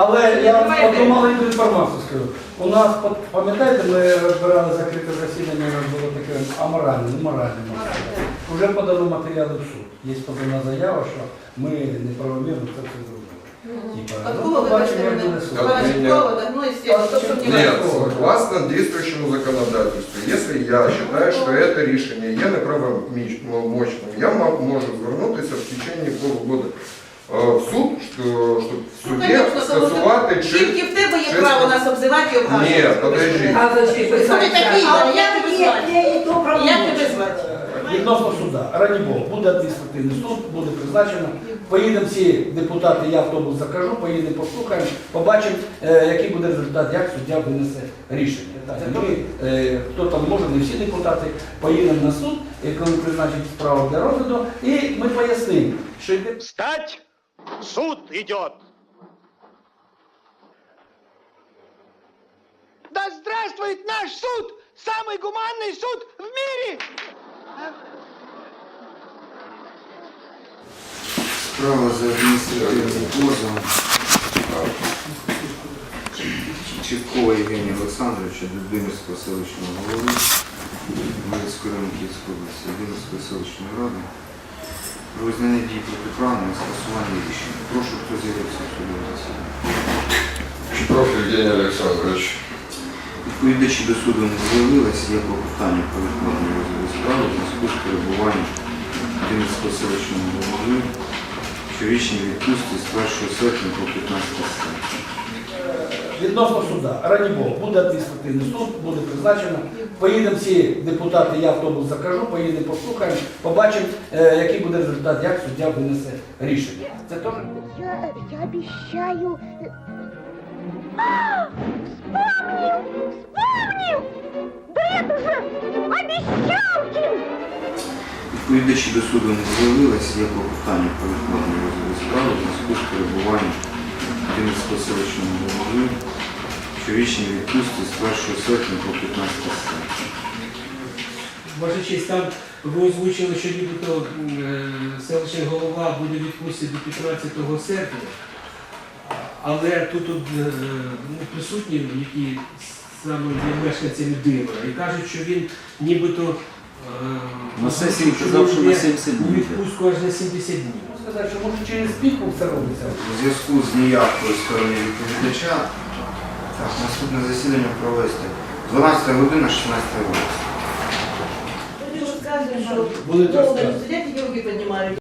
Але я одну маленьку інформацію скажу. У нас, пам'ятаєте, ми розбирали закрите засідання, у нас було таке аморальне, неморальне. сказати. Уже подано матеріали в суд. Є подана заява, що ми неправомірно це все зробили. Ну, ну Нет, согласно действующему законодательству, если я считаю, что это рішення є неправомочним, я м- можу звернутися в течение полугода в суд, що, щоб в Ну, суді конечно, скасувати тому чи... Тільки в тебе є чи- право нас обзивати і обмежувати. Ні, подожди. А ти такий? А Як я тебе звати? я Як тебе звати? Відносно суда, раді Богу, буде адміністративний суд, буде призначено. Поїдемо всі депутати, я автобус закажу, поїдемо, послухаємо, побачимо, е, який буде результат, як суддя винесе рішення. Так, Ми, е, хто там може, не всі депутати, поїдемо на суд, і коли призначить справу для розгляду, і ми пояснимо, що йде Встать! Суд идет! Да здравствует наш суд! Самый гуманный суд в мире! Справа за адміністративним позовом Чіпкова Євгенія Олександровича, Дубинівського селищного голови Волинської району Київської області, Дубинівської селищної ради Про визнання дій протиправної скасування рішення. Прошу, хто з'явився в судове засідання. Профіль Євгеній Олександрович. Відповідачі до суду не з'явилися, є клопотання про відкладення розгляду справи в зв'язку з перебуванням Дубинівського селищного голови щорічній відпустці з 1 серпня по 15 серпня. Відносно суда, раді Богу, буде адміністративний суд, буде призначено. Поїдемо всі депутати, я автобус закажу, поїдемо, послухаємо, побачимо, е, який буде результат, як суддя винесе рішення. Це теж. Я, я обещаю... А! Вспомнил! Вспомнил! Бред уже! Обещалкин! Відповідачі до суду не з'явилися, є клопотання про відкладення розгляду справи в зв'язку з перебуванням Димського селищного голови щорічній відпустці з 1 серпня по 15 серпня. Ваша честь, там ви озвучили, що нібито е, селищний голова буде відпустити до 15 серпня, але тут от, е, ну, присутні, які саме є мешканцями Димира, і кажуть, що він нібито е, На сесії казав, що на 70 у днів. відпустку аж на 70 днів. Сказати, що може через піку це робиться. У зв'язку з неявкою сторони відповідача, так, наступне засідання провести 12 година 16 року. Люди розказують, що Будуть довго розказувати. сидять і руки піднімають.